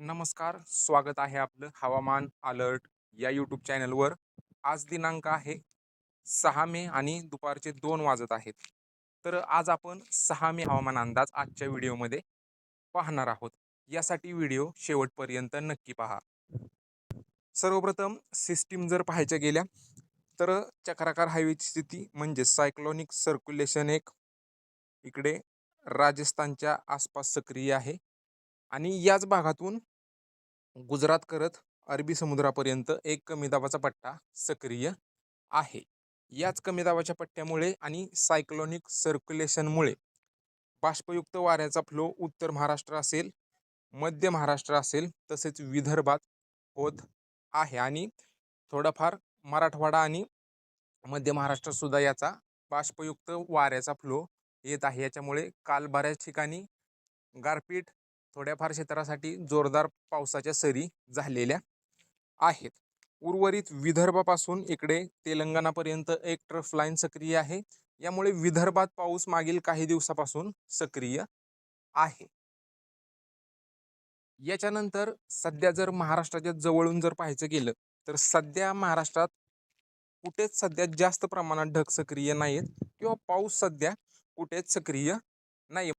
नमस्कार स्वागत आहे आपलं हवामान अलर्ट या यूट्यूब चॅनलवर. आज दिनांक आहे सहा मे आणि दुपारचे दोन वाजत आहेत. तर आज आपण सहा मे हवामान अंदाज आजच्या व्हिडिओमध्ये पाहणार आहोत. यासाठी व्हिडिओ शेवटपर्यंत नक्की पहा. सर्वप्रथम सिस्टीम जर पाहायच्या गेल्या तर चक्राकार हायवेची स्थिती म्हणजे सायक्लॉनिक सर्क्युलेशन एक इकडे राजस्थानच्या आसपास सक्रिय आहे. आणि याच भागातून गुजरात करत अरबी समुद्रापर्यंत एक कमी दाबाचा पट्टा सक्रिय आहे. याच कमी दाबाच्या पट्ट्यामुळे आणि सायक्लॉनिक सर्क्युलेशनमुळे बाष्पयुक्त वाऱ्याचा फ्लो उत्तर महाराष्ट्र असेल मध्य महाराष्ट्र असेल तसेच विदर्भात होत आहे. आणि थोडाफार मराठवाडा आणि मध्य महाराष्ट्रसुद्धा याचा बाष्पयुक्त वाऱ्याचा फ्लो येत आहे. याच्यामुळे काल बऱ्याच ठिकाणी गारपीट थोड्याफार क्षेत्रासाठी जोरदार पावसाच्या सरी झालेल्या आहेत. उर्वरित विदर्भापासून इकडे तेलंगणापर्यंत एक ट्रफ लाईन सक्रिय आहे. यामुळे विदर्भात पाऊस मागील काही दिवसापासून सक्रिय आहे. याच्यानंतर सध्या जर महाराष्ट्राच्या जवळून जर पाहायचं गेलं तर सध्या महाराष्ट्रात कुठेच सध्या जास्त प्रमाणात ढग सक्रिय नाहीत किंवा पाऊस सध्या कुठेच सक्रिय नाही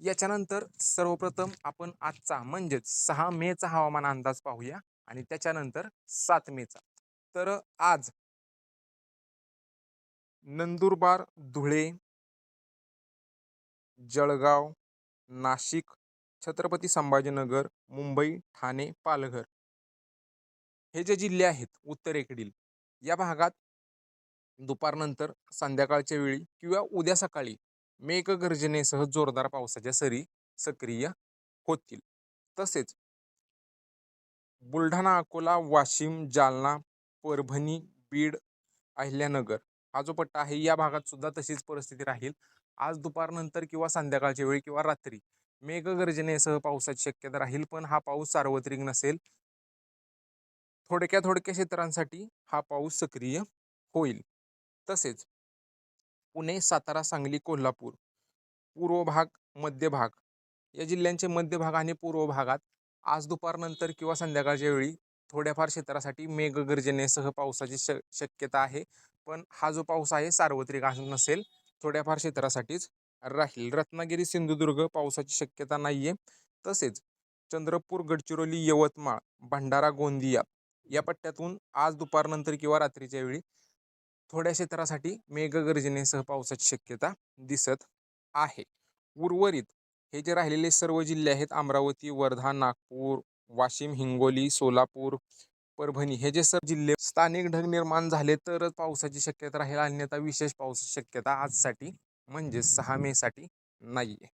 याच्यानंतर सर्वप्रथम आपण आजचा म्हणजेच सहा मेचा हवामान अंदाज पाहूया आणि त्याच्यानंतर सात मेचा. तर आज नंदुरबार धुळे जळगाव नाशिक छत्रपती संभाजीनगर मुंबई ठाणे पालघर. हे जे जिल्हे आहेत उत्तरेकडील या भागात दुपारनंतर संध्याकाळच्या वेळी किंवा उद्या सकाळी मेघगर्जनेसह जोरदार पावसाच्या सरी सक्रिय होतील. तसेच बुलढाणा अकोला वाशिम जालना परभणी बीड अहिल्यानगर हा जो पट्टा आहे या भागात सुद्धा तशीच परिस्थिती राहील. आज दुपारनंतर किंवा संध्याकाळच्या वेळी किंवा रात्री मेघगर्जनेसह पावसाची शक्यता राहील पण हा पाऊस सार्वत्रिक नसेल. थोडक्या थोडक्या क्षेत्रांसाठी हा पाऊस सक्रिय होईल. तसेच पुणे सातारा सांगली कोल्हापूर पूर्व भाग मध्य भाग या जिल्ह्यांचे मध्य भाग आणि पूर्व भागात आज दुपारनंतर किंवा संध्याकाळच्या वेळी थोड्याफार क्षेत्रासाठी मेघगर्जनेसह पावसाची श शक्यता आहे. पण हा जो पाऊस आहे सार्वत्रिक नसेल थोड्याफार क्षेत्रासाठीच राहील. रत्नागिरी सिंधुदुर्ग पावसाची शक्यता नाही आहे तसेच चंद्रपूर गडचिरोली यवतमाळ भंडारा गोंदिया या पट्ट्यातून आज दुपारनंतर किंवा रात्रीच्या वेळी थोड्या क्षेत्रासाठी मेघगर्जनेसह पावसाची शक्यता दिसत आहे. उर्वरित हे जे राहिलेले सर्व जिल्हे आहेत अमरावती वर्धा नागपूर वाशिम हिंगोली सोलापूर परभणी हे जे सर्व जिल्हे स्थानिक ढग निर्माण झाले तरच पावसाची शक्यता राहील. अन्यथा विशेष पावसाची शक्यता आजसाठी म्हणजे सहा मेसाठी नाही आहे